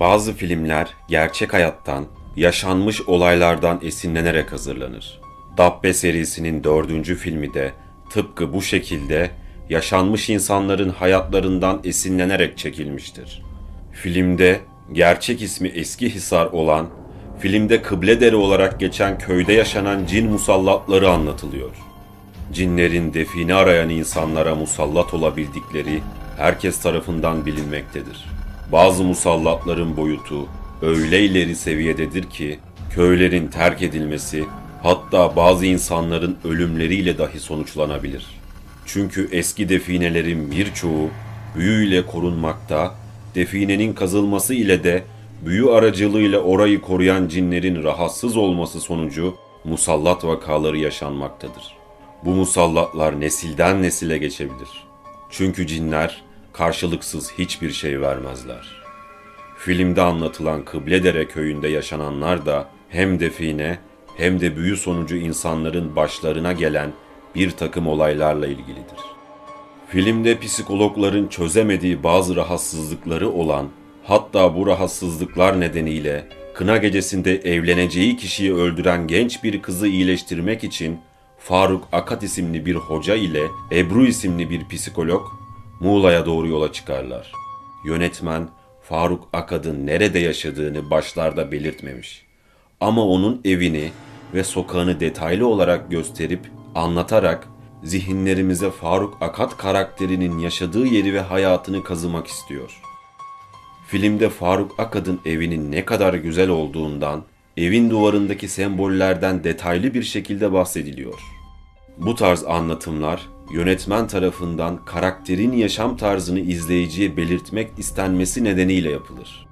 Bazı filmler gerçek hayattan, yaşanmış olaylardan esinlenerek hazırlanır. Dabbe serisinin dördüncü filmi de tıpkı bu şekilde yaşanmış insanların hayatlarından esinlenerek çekilmiştir. Filmde gerçek ismi Eski Hisar olan, filmde Kıbledere olarak geçen köyde yaşanan cin musallatları anlatılıyor. Cinlerin define arayan insanlara musallat olabildikleri herkes tarafından bilinmektedir. Bazı musallatların boyutu öyle ileri seviyededir ki köylerin terk edilmesi hatta bazı insanların ölümleriyle dahi sonuçlanabilir. Çünkü eski definelerin birçoğu büyüyle korunmakta, definenin kazılması ile de büyü aracılığıyla orayı koruyan cinlerin rahatsız olması sonucu musallat vakaları yaşanmaktadır. Bu musallatlar nesilden nesile geçebilir. Çünkü cinler karşılıksız hiçbir şey vermezler. Filmde anlatılan Kıbledere köyünde yaşananlar da hem define hem de büyü sonucu insanların başlarına gelen bir takım olaylarla ilgilidir. Filmde psikologların çözemediği bazı rahatsızlıkları olan, hatta bu rahatsızlıklar nedeniyle kına gecesinde evleneceği kişiyi öldüren genç bir kızı iyileştirmek için Faruk Akat isimli bir hoca ile Ebru isimli bir psikolog Muğla'ya doğru yola çıkarlar. Yönetmen Faruk Akad'ın nerede yaşadığını başlarda belirtmemiş. Ama onun evini ve sokağını detaylı olarak gösterip anlatarak zihinlerimize Faruk Akat karakterinin yaşadığı yeri ve hayatını kazımak istiyor. Filmde Faruk Akad'ın evinin ne kadar güzel olduğundan, evin duvarındaki sembollerden detaylı bir şekilde bahsediliyor. Bu tarz anlatımlar yönetmen tarafından karakterin yaşam tarzını izleyiciye belirtmek istenmesi nedeniyle yapılır.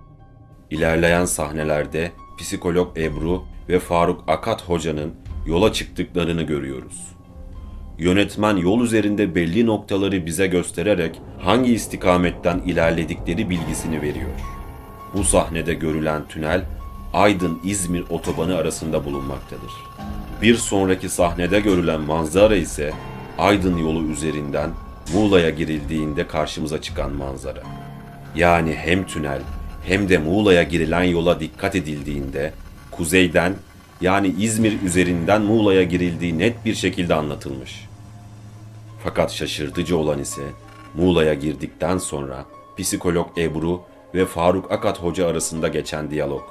İlerleyen sahnelerde psikolog Ebru ve Faruk Akat hocanın yola çıktıklarını görüyoruz. Yönetmen yol üzerinde belli noktaları bize göstererek hangi istikametten ilerledikleri bilgisini veriyor. Bu sahnede görülen tünel Aydın-İzmir otobanı arasında bulunmaktadır. Bir sonraki sahnede görülen manzara ise Aydın yolu üzerinden Muğla'ya girildiğinde karşımıza çıkan manzara. Yani hem tünel hem de Muğla'ya girilen yola dikkat edildiğinde kuzeyden yani İzmir üzerinden Muğla'ya girildiği net bir şekilde anlatılmış. Fakat şaşırtıcı olan ise Muğla'ya girdikten sonra psikolog Ebru ve Faruk Akat Hoca arasında geçen diyalog.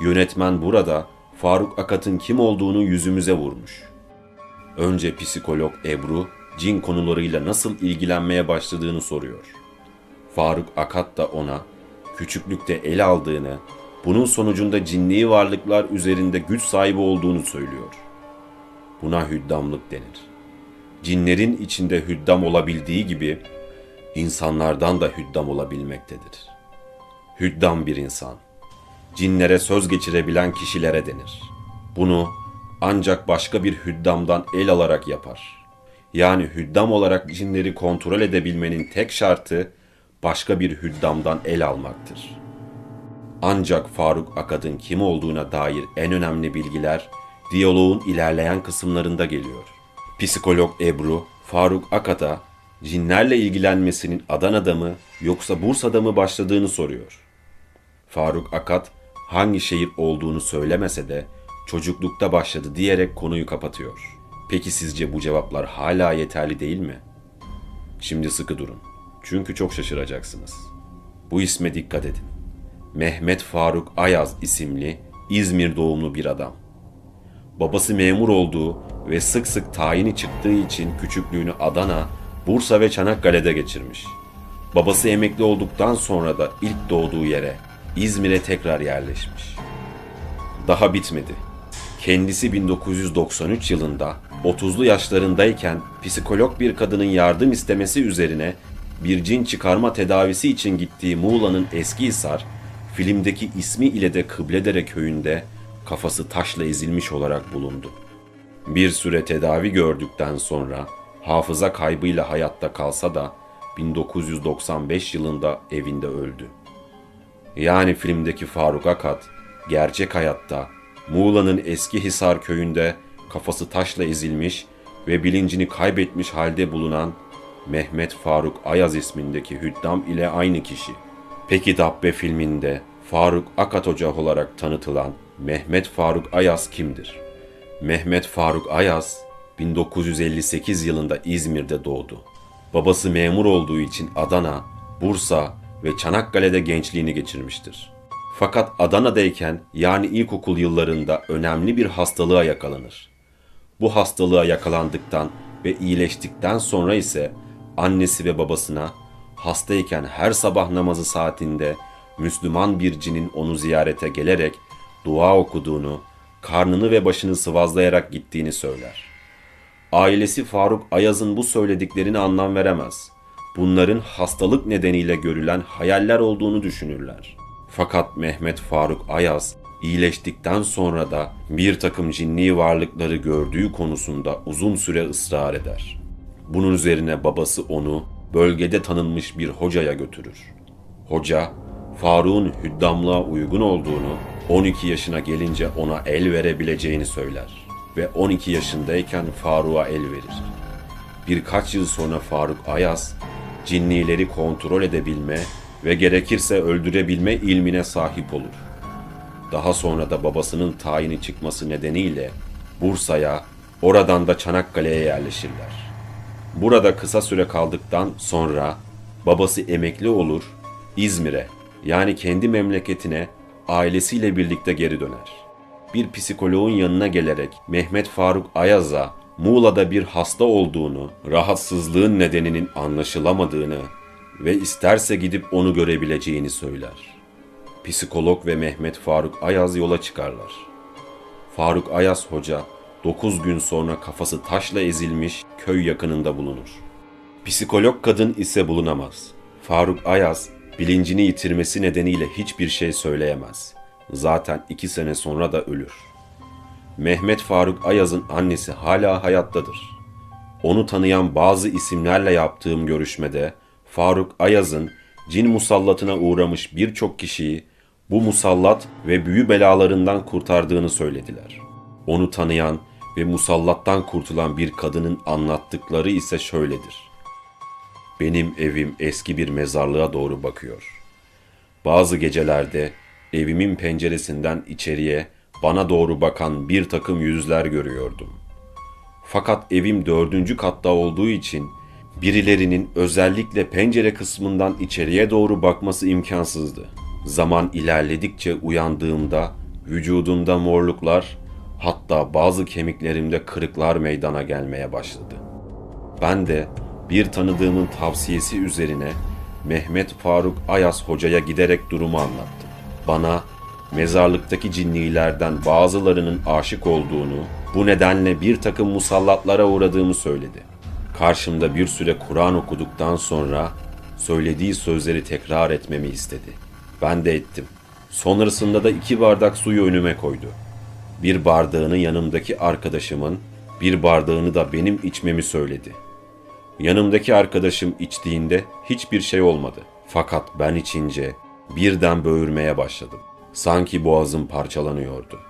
Yönetmen burada Faruk Akat'ın kim olduğunu yüzümüze vurmuş. Önce psikolog Ebru cin konularıyla nasıl ilgilenmeye başladığını soruyor. Faruk Akat da ona küçüklükte el aldığını, bunun sonucunda cinli varlıklar üzerinde güç sahibi olduğunu söylüyor. Buna hüddamlık denir. Cinlerin içinde hüddam olabildiği gibi insanlardan da hüddam olabilmektedir. Hüddam bir insan. Cinlere söz geçirebilen kişilere denir. Bunu ancak başka bir hüddamdan el alarak yapar. Yani hüddam olarak cinleri kontrol edebilmenin tek şartı başka bir hüddamdan el almaktır. Ancak Faruk Akad'ın kim olduğuna dair en önemli bilgiler diyaloğun ilerleyen kısımlarında geliyor. Psikolog Ebru, Faruk Akad'a cinlerle ilgilenmesinin Adana'da mı yoksa Bursa'da mı başladığını soruyor. Faruk Akad hangi şehir olduğunu söylemese de çocuklukta başladı diyerek konuyu kapatıyor. Peki sizce bu cevaplar hala yeterli değil mi? Şimdi sıkı durun. Çünkü çok şaşıracaksınız. Bu isme dikkat edin. Mehmet Faruk Ayaz isimli İzmir doğumlu bir adam. Babası memur olduğu ve sık sık tayini çıktığı için küçüklüğünü Adana, Bursa ve Çanakkale'de geçirmiş. Babası emekli olduktan sonra da ilk doğduğu yere İzmir'e tekrar yerleşmiş. Daha bitmedi. Kendisi 1993 yılında 30'lu yaşlarındayken psikolog bir kadının yardım istemesi üzerine bir cin çıkarma tedavisi için gittiği Muğla'nın Eskihisar, filmdeki ismi ile de Kıbledere köyünde kafası taşla ezilmiş olarak bulundu. Bir süre tedavi gördükten sonra hafıza kaybıyla hayatta kalsa da 1995 yılında evinde öldü. Yani filmdeki Faruk Akat gerçek hayatta Muğla'nın eski Hisar köyünde kafası taşla ezilmiş ve bilincini kaybetmiş halde bulunan Mehmet Faruk Ayaz ismindeki Hüddam ile aynı kişi. Peki Dabbe filminde Faruk Akat Hoca olarak tanıtılan Mehmet Faruk Ayaz kimdir? Mehmet Faruk Ayaz 1958 yılında İzmir'de doğdu. Babası memur olduğu için Adana, Bursa ve Çanakkale'de gençliğini geçirmiştir. Fakat Adana'dayken yani ilkokul yıllarında önemli bir hastalığa yakalanır. Bu hastalığa yakalandıktan ve iyileştikten sonra ise annesi ve babasına hastayken her sabah namazı saatinde Müslüman bir cinin onu ziyarete gelerek dua okuduğunu, karnını ve başını sıvazlayarak gittiğini söyler. Ailesi Faruk Ayaz'ın bu söylediklerine anlam veremez. Bunların hastalık nedeniyle görülen hayaller olduğunu düşünürler. Fakat Mehmet Faruk Ayaz iyileştikten sonra da bir takım cinni varlıkları gördüğü konusunda uzun süre ısrar eder. Bunun üzerine babası onu bölgede tanınmış bir hocaya götürür. Hoca, Faruk'un hüddamlığa uygun olduğunu, 12 yaşına gelince ona el verebileceğini söyler ve 12 yaşındayken Faruk'a el verir. Birkaç yıl sonra Faruk Ayaz, cinnileri kontrol edebilme ve gerekirse öldürebilme ilmine sahip olur. Daha sonra da babasının tayini çıkması nedeniyle Bursa'ya, oradan da Çanakkale'ye yerleşirler. Burada kısa süre kaldıktan sonra babası emekli olur, İzmir'e yani kendi memleketine ailesiyle birlikte geri döner. Bir psikoloğun yanına gelerek Mehmet Faruk Ayaz'a Muğla'da bir hasta olduğunu, rahatsızlığın nedeninin anlaşılamadığını ve isterse gidip onu görebileceğini söyler. Psikolog ve Mehmet Faruk Ayaz yola çıkarlar. Faruk Ayaz Hoca 9 gün sonra kafası taşla ezilmiş köy yakınında bulunur. Psikolog kadın ise bulunamaz. Faruk Ayaz bilincini yitirmesi nedeniyle hiçbir şey söyleyemez. Zaten iki sene sonra da ölür. Mehmet Faruk Ayaz'ın annesi hala hayattadır. Onu tanıyan bazı isimlerle yaptığım görüşmede Faruk Ayaz'ın cin musallatına uğramış birçok kişiyi bu musallat ve büyü belalarından kurtardığını söylediler. Onu tanıyan ve musallattan kurtulan bir kadının anlattıkları ise şöyledir. Benim evim eski bir mezarlığa doğru bakıyor. Bazı gecelerde evimin penceresinden içeriye bana doğru bakan bir takım yüzler görüyordum. Fakat evim dördüncü katta olduğu için birilerinin özellikle pencere kısmından içeriye doğru bakması imkansızdı. Zaman ilerledikçe uyandığımda vücudumda morluklar hatta bazı kemiklerimde kırıklar meydana gelmeye başladı. Ben de bir tanıdığımın tavsiyesi üzerine Mehmet Faruk Ayas hocaya giderek durumu anlattım. Bana mezarlıktaki cinnilerden bazılarının aşık olduğunu, bu nedenle bir takım musallatlara uğradığımı söyledi. Karşımda bir süre Kur'an okuduktan sonra söylediği sözleri tekrar etmemi istedi. Ben de ettim. Sonrasında da iki bardak suyu önüme koydu. Bir bardağını yanımdaki arkadaşımın, bir bardağını da benim içmemi söyledi. Yanımdaki arkadaşım içtiğinde hiçbir şey olmadı. Fakat ben içince birden böğürmeye başladım. Sanki boğazım parçalanıyordu.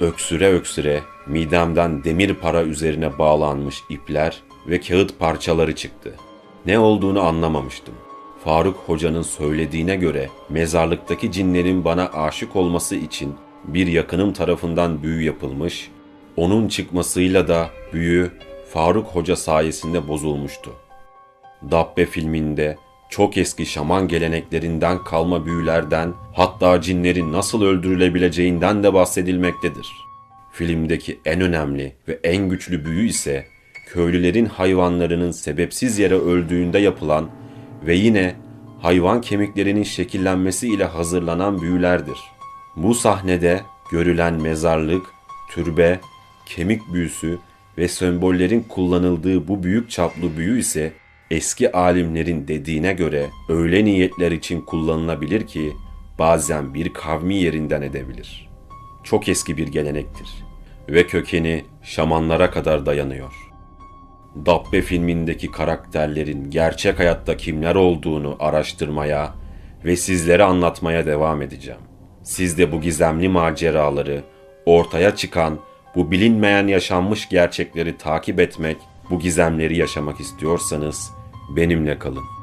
Öksüre öksüre midemden demir para üzerine bağlanmış ipler ve kağıt parçaları çıktı. Ne olduğunu anlamamıştım. Faruk Hoca'nın söylediğine göre mezarlıktaki cinlerin bana aşık olması için bir yakınım tarafından büyü yapılmış, onun çıkmasıyla da büyü Faruk Hoca sayesinde bozulmuştu. Dabbe filminde çok eski şaman geleneklerinden kalma büyülerden hatta cinlerin nasıl öldürülebileceğinden de bahsedilmektedir. Filmdeki en önemli ve en güçlü büyü ise köylülerin hayvanlarının sebepsiz yere öldüğünde yapılan ve yine hayvan kemiklerinin şekillenmesi ile hazırlanan büyülerdir. Bu sahnede görülen mezarlık, türbe, kemik büyüsü ve sembollerin kullanıldığı bu büyük çaplı büyü ise eski alimlerin dediğine göre öyle niyetler için kullanılabilir ki bazen bir kavmi yerinden edebilir. Çok eski bir gelenektir ve kökeni şamanlara kadar dayanıyor. Dabbe filmindeki karakterlerin gerçek hayatta kimler olduğunu araştırmaya ve sizlere anlatmaya devam edeceğim. Siz de bu gizemli maceraları, ortaya çıkan bu bilinmeyen yaşanmış gerçekleri takip etmek, bu gizemleri yaşamak istiyorsanız benimle kalın.